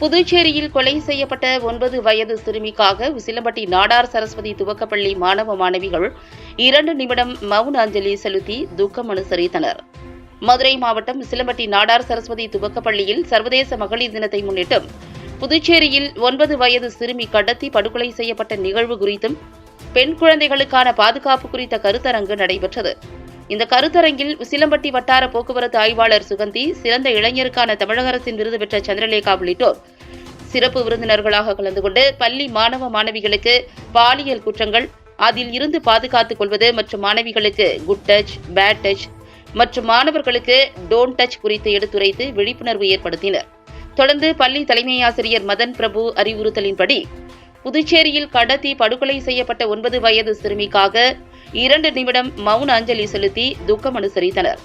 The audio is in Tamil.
புதுச்சேரியில் கொலை செய்யப்பட்ட ஒன்பது வயது சிறுமிக்காக விசிலம்பட்டி நாடார் சரஸ்வதி துவக்கப்பள்ளி மாணவ மாணவிகள் இரண்டு நிமிடம் மௌன அஞ்சலி செலுத்தி துக்கம் அனுசரித்தனர். மதுரை மாவட்டம் விசிலம்பட்டி நாடார் சரஸ்வதி துவக்கப்பள்ளியில் சர்வதேச மகளிர் தினத்தை முன்னிட்டு புதுச்சேரியில் ஒன்பது வயது சிறுமி கடத்தி படுகொலை செய்யப்பட்ட நிகழ்வு குறித்தும் பெண் குழந்தைகளுக்கான பாதுகாப்பு குறித்த கருத்தரங்கு நடைபெற்றது. இந்த கருத்தரங்கில் உசிலம்பட்டி வட்டார போக்குவரத்து ஆய்வாளர் சுகந்தி சிறந்த இளைஞருக்கான தமிழக அரசின் விருது பெற்ற சந்திரலேகா உள்ளிட்டோர். சிறப்பு விருந்தினர்களாக கலந்து கொண்டு பள்ளி மாணவ மாணவிகளுக்கு பாலியல் குற்றங்கள் அதில் இருந்து பாதுகாத்துக் கொள்வது மற்றும் மாணவிகளுக்கு குட் டச் பேட் டச் மற்றும் மாணவர்களுக்கு டோன்ட் டச் குறித்து எடுத்துரைத்து விழிப்புணர்வு ஏற்படுத்தினர். தொடர்ந்து பள்ளி தலைமை ஆசிரியர் மதன் பிரபு அறிவுறுத்தலின்படி புதுச்சேரியில் கடத்தி படுகொலை செய்யப்பட்ட ஒன்பது வயது சிறுமிக்காக இரண்டு நிமிடம் மவுன அஞ்சலி செலுத்தி துக்கம் அனுசரித்தனர்